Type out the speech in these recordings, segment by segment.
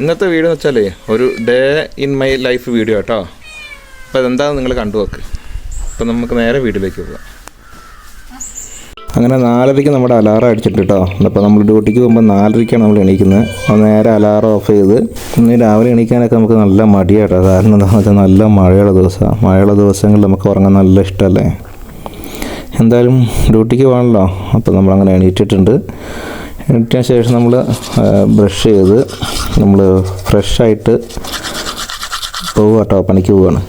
ഇന്നത്തെ വീഡിയോ എന്ന് വെച്ചാലേ ഒരു day in my life video കേട്ടോ അപ്പോൾ അതെന്താണെന്ന് നിങ്ങൾ കണ്ടു നോക്ക്. അപ്പോൾ നമുക്ക് നേരെ വീട്ടിലേക്ക് പോകാം. അങ്ങനെ നാലരയ്ക്ക് നമ്മുടെ അലാറം അടിച്ചിട്ട് കേട്ടോ അപ്പോൾ നമ്മൾ ഡ്യൂട്ടിക്ക് പോകുമ്പോൾ നാലരയ്ക്കാണ് നമ്മൾ എണീക്കുന്നത്. അപ്പോൾ നേരെ അലാറം ഓഫ് ചെയ്ത് ഇന്ന് രാവിലെ എണീക്കാനൊക്കെ നമുക്ക് നല്ല മടിയാട്ടോ. കാരണം എന്താണെന്ന് വെച്ചാൽ നല്ല മഴയുള്ള ദിവസമാണ് മഴയുള്ള ദിവസങ്ങളിൽ നമുക്ക് ഉറങ്ങാൻ നല്ല ഇഷ്ടമല്ലേ എന്തായാലും ഡ്യൂട്ടിക്ക് പോകണമല്ലോ അപ്പോൾ നമ്മളങ്ങനെ എണീറ്റിട്ടുണ്ട്. എണീറ്റിന് ശേഷം നമ്മൾ ബ്രഷ് ചെയ്ത് നമ്മൾ ഫ്രഷായിട്ട് പോവുക കേട്ടോ പണിക്ക് പോവുകയാണ്.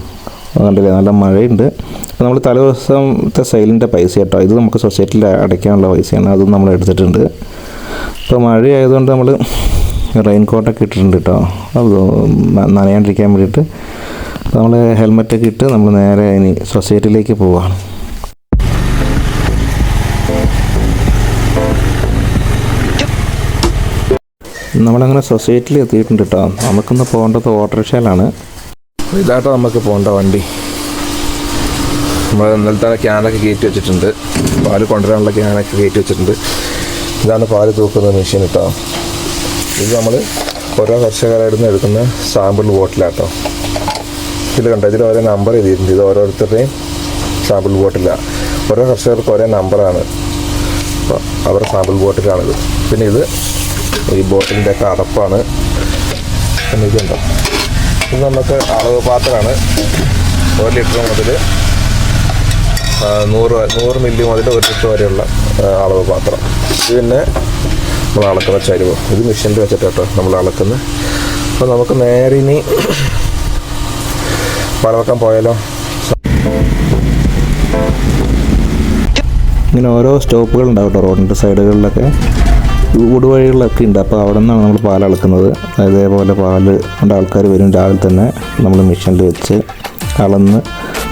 കണ്ടില്ലേ നല്ല മഴയുണ്ട്. അപ്പോൾ നമ്മൾ തലേ ദിവസത്തെ സൈലിന്റെ പൈസ കേട്ടോ ഇത് നമുക്ക് സൊസൈറ്റിയിൽ അടയ്ക്കാനുള്ള പൈസയാണ്. അതും നമ്മൾ എടുത്തിട്ടുണ്ട്. അപ്പോൾ മഴയായതുകൊണ്ട് നമ്മൾ റെയിൻ കോട്ടൊക്കെ ഇട്ടിട്ടുണ്ട് കേട്ടോ. അത് നനയാണ്ടിരിക്കാൻ വേണ്ടിയിട്ട്. നമ്മൾ ഹെൽമെറ്റൊക്കെ ഇട്ട് നമ്മൾ നേരെ ഇനി സൊസൈറ്റിയിലേക്ക് പോവുകയാണ്. നമ്മളങ്ങനെ സൊസൈറ്റിയിൽ എത്തിയിട്ടുണ്ട് കേട്ടോ നമുക്കിന്ന് പോകേണ്ടത് ഓട്ടോറിക്ഷയിലാണ്. ഇതാട്ടോ നമുക്ക് പോകേണ്ട വണ്ടി. നമ്മൾ ഇന്നലത്തെ ക്യാനൊക്കെ കയറ്റി വെച്ചിട്ടുണ്ട്. പാൽ കൊണ്ടുവരാനുള്ള ക്യാനൊക്കെ കയറ്റി വെച്ചിട്ടുണ്ട്. ഇതാണ് പാൽ തൂക്കുന്ന മെഷീൻ കേട്ടോ ഇത് നമ്മൾ ഓരോ കർഷകരായിരുന്നു എടുക്കുന്ന സാമ്പിൾ ബോട്ടിലാട്ടോ. ഇതിൽ കണ്ടോ? ഇതിൽ ഓരോ നമ്പർ എഴുതിയിട്ടുണ്ട്. ഇത് ഓരോരുത്തരുടെയും സാമ്പിൾ ബോട്ടിലാണ് ഓരോ കർഷകർക്ക് ഓരോ നമ്പറാണ് അപ്പോൾ അവരുടെ സാമ്പിൾ ബോട്ടിലാണിത്. പിന്നെ ഇത് ഈ ബോട്ടിലിന്റെ ഒക്കെ അടപ്പാണ്. എന്നിട്ടുണ്ടോ ഇത് നമുക്ക് അളവ് പാത്രമാണ്. ഒരു ലിറ്റർ മുതൽ നൂറ് നൂറ് മില്ലി മുതൽ ഒരു ലിറ്റർ വരെയുള്ള അളവ് പാത്രം. ഇത് പിന്നെ നമ്മൾ അളക്കുന്ന ചരുവ്. ഇത് മെഷീനിൽ വെച്ചിട്ട് കേട്ടോ നമ്മൾ അളക്കുന്നത് അപ്പോൾ നമുക്ക് നേരെ ഇനി വളവെക്കാൻ പോയാലോ? ഇങ്ങനെ ഓരോ സ്റ്റോപ്പുകൾ ഉണ്ടാവും കേട്ടോ റോഡിന്റെ സൈഡുകളിലൊക്കെ. ഊടുവഴികളിലൊക്കെ ഉണ്ട്. അപ്പോൾ അവിടെ നിന്നാണ് നമ്മൾ പാൽ അളക്കുന്നത്. അതേപോലെ പാൽ കൊണ്ട് ആൾക്കാർ വരും രാവിലെ തന്നെ നമ്മൾ മെഷീനിൽ വെച്ച് അളന്ന്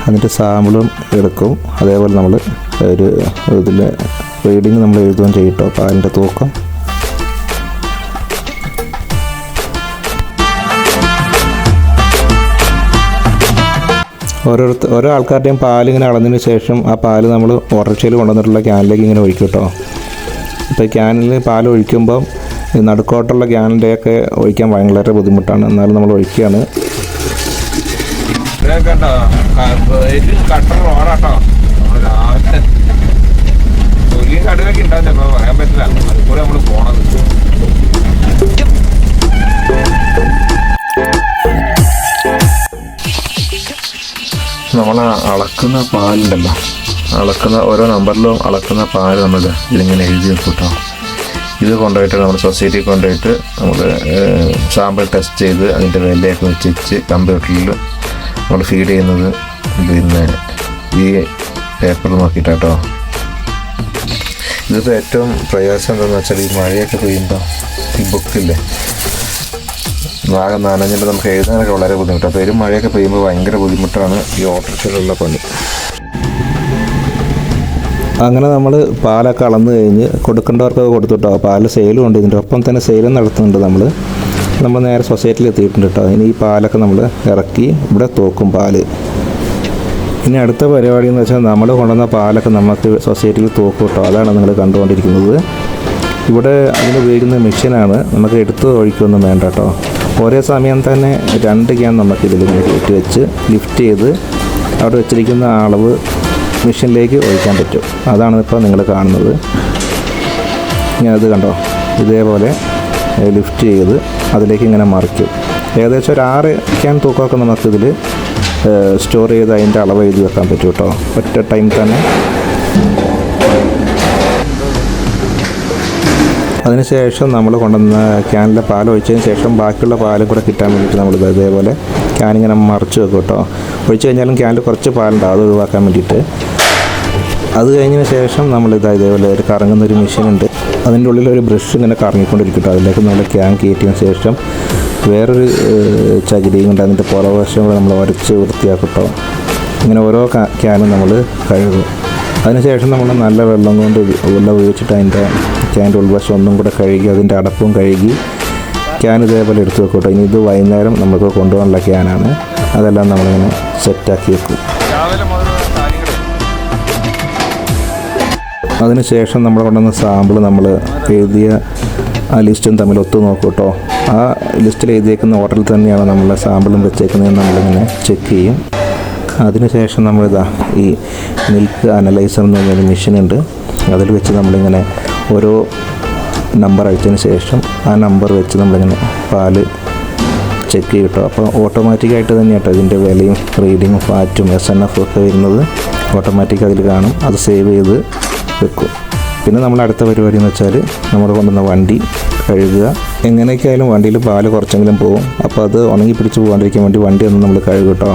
എന്നിട്ട് സാമ്പിളും എടുക്കും. അതേപോലെ നമ്മൾ ഒരു ഇതിൽ റീഡിങ് നമ്മൾ എഴുതുകയും ചെയ്യട്ടോ പാലിന്റെ തൂക്കം. ഓരോരുത്തർ ഓരോ ആൾക്കാരുടെയും പാലിങ്ങനെ അളന്നതിന് ശേഷം ആ പാൽ നമ്മൾ ഓട്ടോറിക്ഷയിൽ കൊണ്ടുവന്നിട്ടുള്ള ക്യാനിലേക്ക് ഇങ്ങനെ ഒഴിക്കും കേട്ടോ. ഇപ്പോൾ ക്യാനിൽ പാൽ ഒഴിക്കുമ്പം ഈ നടുക്കോട്ടുള്ള ക്യാനിന്റെയൊക്കെ ഒഴിക്കാൻ ഭയങ്കര ബുദ്ധിമുട്ടാണ്. എന്നാലും നമ്മൾ ഒഴിക്കുകയാണ്. നമ്മളെ റോഡാട്ടോ നമ്മൾ രാവിലെ തൊലിയും കടുവൊക്കെ ഉണ്ടാവില്ല? ഇപ്പോൾ പറയാൻ പറ്റില്ല. അതുപോലെ നമ്മൾ പോണത്. നമ്മൾ അളക്കുന്ന പാലുണ്ടല്ലോ. അളക്കുന്ന ഓരോ നമ്പറിലും അളക്കുന്ന പാൽ നമ്മൾ ഇതിലിങ്ങനെ എഴുതി കൂട്ടാം. ഇത് കൊണ്ടുപോയിട്ട് നമ്മൾ സൊസൈറ്റി കൊണ്ടുപോയിട്ട് നമ്മൾ സാമ്പിൾ ടെസ്റ്റ് ചെയ്ത് അതിന്റെ വിലയൊക്കെ വെച്ചിട്ട് കമ്പ്യൂട്ടറിൽ നമ്മൾ ഫീഡ് ചെയ്യുന്നത് പിന്നെ ഈ പേപ്പർ നോക്കിയിട്ടാട്ടോ ഇതിപ്പോൾ ഏറ്റവും പ്രയാസം എന്താണെന്ന് വെച്ചാൽ ഈ മഴയൊക്കെ പെയ്യുമ്പോൾ ഈ ബുക്കില്ലേ ആകെ നനഞ്ഞിട്ട് നമുക്ക് എഴുതാനൊക്കെ വളരെ ബുദ്ധിമുട്ടാണ് പെരും മഴയൊക്കെ പെയ്യുമ്പോൾ ഭയങ്കര ബുദ്ധിമുട്ടാണ് ഈ ഓട്ടോറിക്ഷയിലുള്ള പണി. അങ്ങനെ നമ്മൾ പാലൊക്കെ അളന്ന് കഴിഞ്ഞ് കൊടുക്കേണ്ടവർക്ക് കൊടുത്തുട്ടോ. പാൽ സെയിലും ഉണ്ട്. ഇതിന്റെ ഒപ്പം തന്നെ സെയിലും നടത്തുന്നുണ്ട് നമ്മൾ. നമ്മൾ നേരെ സൊസൈറ്റിയിൽ എത്തിയിട്ടുണ്ട് കേട്ടോ. ഇനി ഈ പാലൊക്കെ നമ്മൾ ഇറക്കി ഇവിടെ തൂക്കും പാൽ. ഇനി അടുത്ത പരിപാടി എന്ന് വെച്ചാൽ നമ്മൾ കൊണ്ടുവന്ന പാലൊക്കെ നമുക്ക് സൊസൈറ്റിയിൽ തൂക്കും കേട്ടോ. അതാണ് നിങ്ങൾ കണ്ടുകൊണ്ടിരിക്കുന്നത്. ഇവിടെ അതിന് ഉപയോഗിക്കുന്ന മെഷീനാണ് നമുക്ക് എടുത്ത് ഒഴിക്കൊന്നും വേണ്ട കേട്ടോ. ഒരേ സമയം തന്നെ രണ്ട് ക്യാൻ നമുക്ക് ഇതിൽ കയറ്റി വെച്ച് ലിഫ്റ്റ് ചെയ്ത് അവിടെ വെച്ചിരിക്കുന്ന അളവ് മെഷീനിലേക്ക് ഒഴിക്കാൻ പറ്റും. അതാണ് ഇപ്പോൾ നിങ്ങൾ കാണുന്നത്. ഇങ്ങനെ കണ്ടോ? ഇതേപോലെ ലിഫ്റ്റ് ചെയ്ത് അതിലേക്ക് ഇങ്ങനെ മറിക്കും. ഏകദേശം ഒരു ആറ് ക്യാൻ തൂക്കമൊക്കെ നമുക്കിതിൽ സ്റ്റോർ ചെയ്ത് അതിന്റെ അളവ് എഴുതി വെക്കാൻ പറ്റും കേട്ടോ. ഒറ്റ ടൈം തന്നെ. അതിനുശേഷം നമ്മൾ കൊണ്ടുവന്ന ക്യാനിലെ പാൽ ഒഴിച്ചതിന് ശേഷം ബാക്കിയുള്ള പാലും കൂടെ കിട്ടാൻ വേണ്ടിയിട്ട് നമ്മൾ ഇതേപോലെ ക്യാൻ ഇങ്ങനെ മറിച്ച് വെക്കും കേട്ടോ. ഒഴിച്ച് കഴിഞ്ഞാലും ക്യാനിൽ കുറച്ച് പാലുണ്ടാവും അത് ഒഴിവാക്കാൻ വേണ്ടിയിട്ട്. അത് കഴിഞ്ഞതിന് ശേഷം നമ്മൾ ഇതാ ഇതേപോലെ ഒരു കറങ്ങുന്ന ഒരു മെഷീൻ ഉണ്ട്. അതിന്റെ ഉള്ളിൽ ഒരു ബ്രഷ് ഇങ്ങനെ കറങ്ങിക്കൊണ്ടിരിക്കും അതിലേക്ക് നമ്മൾ ക്യാൻ കയറ്റിയതിന് ശേഷം വേറൊരു ചകിരിയും കൊണ്ട് അതിന്റെ പുറവശം കൂടെ നമ്മൾ ഉരച്ച് വൃത്തിയാക്കട്ടോ ഇങ്ങനെ ഓരോ ക്യാനും നമ്മൾ കഴുകും. അതിനുശേഷം നമ്മൾ നല്ല വെള്ളം കൊണ്ട് വെള്ളം ഉപയോഗിച്ചിട്ട് അതിന്റെ ക്യാന്റെ ഉൾവശം ഒന്നും കൂടെ കഴുകി അതിന്റെ അടപ്പും കഴുകി ക്യാൻ ഇതേപോലെ എടുത്ത് വെക്കോട്ടെ ഇനി ഇത് വൈകുന്നേരം നമുക്ക് കൊണ്ടുപോകാനുള്ള ക്യാനാണ് അതെല്ലാം നമ്മളിങ്ങനെ സെറ്റാക്കി വെക്കും. അതിനുശേഷം നമ്മൾ കൊണ്ടുവന്ന സാമ്പിൾ നമ്മൾ എഴുതിയ ആ ലിസ്റ്റും തമ്മിൽ ഒത്തു നോക്കും കേട്ടോ ആ ലിസ്റ്റിൽ എഴുതിയേക്കുന്ന ഹോട്ടലിൽ തന്നെയാണ് നമ്മളെ സാമ്പിളും വെച്ചേക്കുന്നതെന്ന് നമ്മളിങ്ങനെ ചെക്ക് ചെയ്യും. അതിനുശേഷം നമ്മളിതാ ഈ മിൽക്ക് അനലൈസർ എന്ന് പറഞ്ഞൊരു മെഷീൻ ഉണ്ട്. അതിൽ വെച്ച് നമ്മളിങ്ങനെ ഓരോ നമ്പർ അടിച്ചതിന് ശേഷം ആ നമ്പർ വെച്ച് നമ്മളിങ്ങനെ പാൽ ചെക്ക് ചെയ്യും കേട്ടോ അപ്പോൾ ഓട്ടോമാറ്റിക്കായിട്ട് തന്നെ കേട്ടോ ഇതിന്റെ വിലയും റീഡിങ്ങും ഫാറ്റും എസ് എൻ എഫ് ഒക്കെ വരുന്നത്. ഓട്ടോമാറ്റിക് അതിൽ കാണും. അത് സേവ് ചെയ്ത് വെക്കും. പിന്നെ നമ്മൾ അടുത്ത പരിപാടി എന്ന് വെച്ചാൽ നമ്മൾ കൊണ്ടുവന്ന വണ്ടി കഴുകുക. എങ്ങനെയൊക്കെ ആയാലും വണ്ടിയിൽ പാൽ കുറച്ചെങ്കിലും പോകും. അപ്പോൾ അത് ഉണങ്ങി പിടിച്ച് പോകാണ്ടിരിക്കാൻ വേണ്ടി വണ്ടി ഒന്ന് നമ്മൾ കഴുകും കേട്ടോ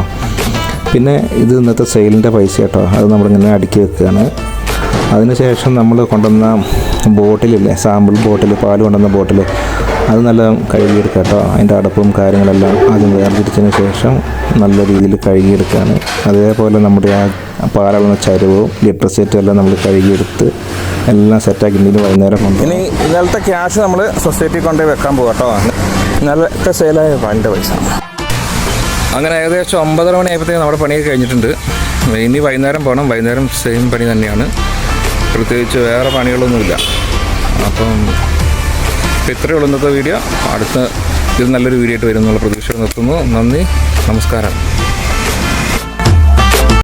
പിന്നെ ഇത് ഇന്നത്തെ സെയിലിന്റെ പൈസ കേട്ടോ അത് നമ്മളിങ്ങനെ അടുക്കി വെക്കുകയാണ് അതിനുശേഷം നമ്മൾ കൊണ്ടുവന്ന ബോട്ടിലില്ലേ സാമ്പിൾ ബോട്ടിൽ പാൽ കൊണ്ടുവന്ന ബോട്ടിൽ അത് നല്ല കഴുകിയെടുക്കുക കേട്ടോ അതിന്റെ അടപ്പും കാര്യങ്ങളെല്ലാം ആദ്യം വേർതിരിച്ചതിന് ശേഷം നല്ല രീതിയിൽ കഴുകിയെടുക്കുകയാണ്. അതേപോലെ നമ്മുടെ ആ പാലുള്ള ചരുവും ലിറ്റർ സെറ്റും എല്ലാം നമ്മൾ കഴുകിയെടുത്ത് എല്ലാം സെറ്റാക്കി ഇന്ത്യയിൽ വൈകുന്നേരം കൊണ്ട് ഇനി ഇന്നലത്തെ ക്യാഷ് നമ്മൾ സൊസൈറ്റി കൊണ്ടുപോയി വെക്കാൻ പോകും കേട്ടോ ഇന്നലത്തെ സെയിലായ പാലിന്റെ പൈസ. അങ്ങനെ ഏകദേശം ഒമ്പതര മണിയായപ്പോഴത്തേക്ക് നമ്മുടെ പണിയൊക്കെ കഴിഞ്ഞിട്ടുണ്ട്. ഇനി വൈകുന്നേരം പോകണം. വൈകുന്നേരം സെയിം പണി തന്നെയാണ്. പ്രത്യേകിച്ച് വേറെ പണികളൊന്നുമില്ല. അപ്പം ഇപ്പം ഇത്രയേ ഉള്ളൂ ഇന്നത്തെ വീഡിയോ. അടുത്ത ഇത് നല്ലൊരു വീഡിയോ ആയിട്ട് വരും എന്നുള്ള പ്രതീക്ഷ നിർത്തുന്നു. നന്ദി. നമസ്കാരം.